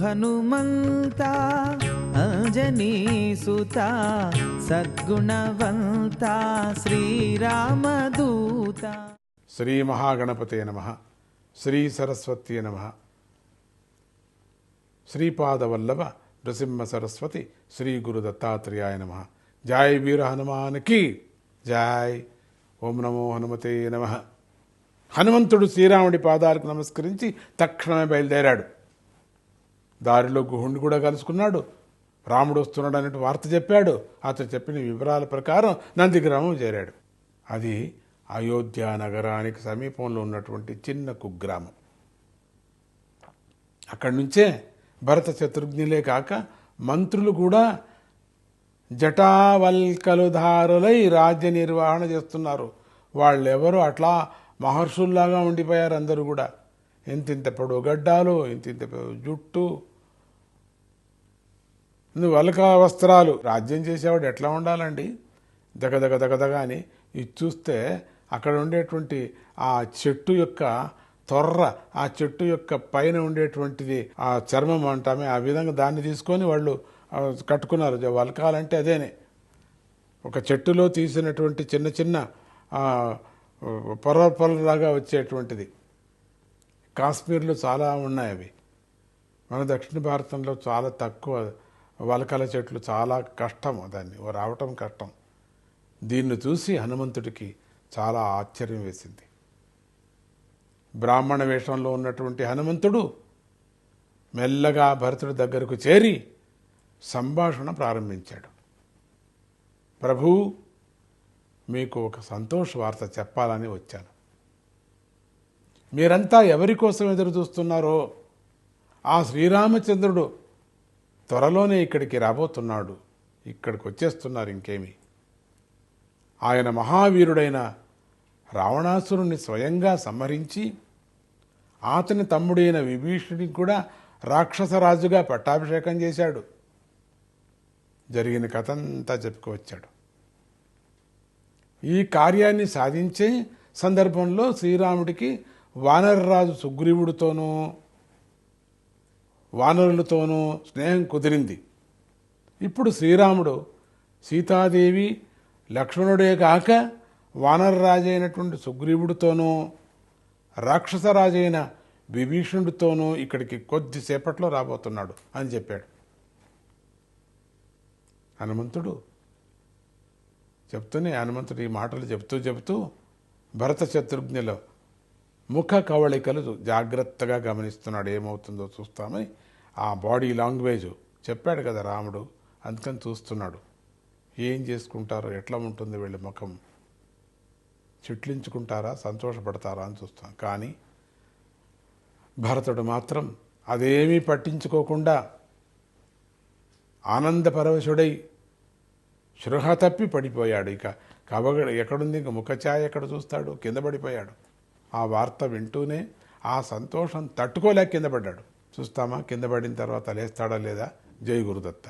హనుమంతా అంజనీ సుత సద్గుణవంత శ్రీరామదూత. శ్రీ మహాగణపతే నమ. శ్రీ సరస్వతి నమ. శ్రీపాదవల్లభ నృసింహ సరస్వతి శ్రీ గురు దత్తాత్రేయాయ నమ. జాయ్ వీర హనుమానికి జాయ్ ఓం నమో హనుమతే నమ. హనుమంతుడు శ్రీరాముడి పాదాలకు నమస్కరించి తక్షణమే బయలుదేరాడు. దారిలో గుహుణ్ణి కూడా కలుసుకున్నాడు. రాముడు వస్తున్నాడు అన్నట్టు వార్త చెప్పాడు. అతను చెప్పిన వివరాల ప్రకారం నందిగ్రామం చేరాడు. అది అయోధ్య నగరానికి సమీపంలో ఉన్నటువంటి చిన్న కుగ్రామం. అక్కడి నుంచే భరత శత్రుఘ్నులే కాక మంత్రులు కూడా జటావల్కలుధారులై రాజ్య నిర్వహణ చేస్తున్నారు. వాళ్ళెవరు అట్లా మహర్షుల్లాగా ఉండిపోయారు అందరూ కూడా. ఇంతింత పొడవు గడ్డాలు ఇంతింత జుట్టు నువ్వు అలక వస్త్రాలు. రాజ్యం చేసేవాడు ఎట్లా ఉండాలండి? దగదగ దగదగ అని ఇది చూస్తే అక్కడ ఉండేటువంటి ఆ చెట్టు యొక్క తొర్ర ఆ చెట్టు యొక్క పైన ఉండేటువంటిది ఆ చర్మం అంటామే. ఆ విధంగా దాన్ని తీసుకొని వాళ్ళు కట్టుకున్నారు. వలకాలంటే అదేనే. ఒక చెట్టులో తీసినటువంటి చిన్న చిన్న ఆ, పొర పొరలాగా వచ్చేటువంటిది. కాశ్మీర్లో చాలా ఉన్నాయి అవి. మన దక్షిణ భారతంలో చాలా తక్కువ వలకల చెట్లు చాలా కష్టం దాన్ని రావటం కష్టం. దీన్ని చూసి హనుమంతుడికి చాలా ఆశ్చర్యం వేసింది. బ్రాహ్మణ వేషంలో ఉన్నటువంటి హనుమంతుడు మెల్లగా భరతుడి దగ్గరకు చేరి సంభాషణ ప్రారంభించాడు. ప్రభు మీకు ఒక సంతోష వార్త చెప్పాలని వచ్చాను. మీరంతా ఎవరి కోసం ఎదురు చూస్తున్నారో? ఆ శ్రీరామచంద్రుడు త్వరలోనే ఇక్కడికి రాబోతున్నాడు. ఇక్కడికి వచ్చేస్తున్నారు ఇంకేమి. ఆయన మహావీరుడైన రావణాసురుణ్ణి స్వయంగా సంహరించి అతని తమ్ముడైన విభీషుడిని కూడా రాక్షసరాజుగా పట్టాభిషేకం చేశాడు. జరిగిన కథ అంతా చెప్పుకొచ్చాడు ఈ కార్యాన్ని సాధించే సందర్భంలో శ్రీరాముడికి వానరరాజు సుగ్రీవుడితోనూ వానరులతోనూ స్నేహం కుదిరింది. ఇప్పుడు శ్రీరాముడు సీతాదేవి లక్ష్మణుడే కాక వానరరాజైనటువంటి సుగ్రీవుడితోనూ రాక్షసరాజైన విభీషణుడితోనూ ఇక్కడికి కొద్దిసేపట్లో రాబోతున్నాడు అని చెప్పాడు. హనుమంతుడు చెప్తూనే హనుమంతుడు ఈ మాటలు చెప్తూ చెబుతూ భరత శత్రుఘ్నిలో ముఖ కవళికలు జాగ్రత్తగా గమనిస్తున్నాడు. ఏమవుతుందో చూస్తామని ఆ బాడీ లాంగ్వేజ్ చెప్పాడు కదా రాముడు. అందుకని చూస్తున్నాడు. ఏం చేసుకుంటారో ఎట్లా ఉంటుంది వీళ్ళ ముఖం? చిట్లించుకుంటారా సంతోషపడతారా అని చూస్తాం. కానీ భరతుడు మాత్రం అదేమీ పట్టించుకోకుండా ఆనందపరవశుడై శృహ తప్పి పడిపోయాడు. ఇక కబగ ఎక్కడుంది? ఇంక ముఖఛాయ ఎక్కడ చూస్తాడు? కింద పడిపోయాడు. ఆ వార్త వింటూనే ఆ సంతోషం తట్టుకోలేక కింద పడ్డాడు. చూస్తామా? కింద పడిన తర్వాత లేస్తాడా లేదా? జై గురుదత్త.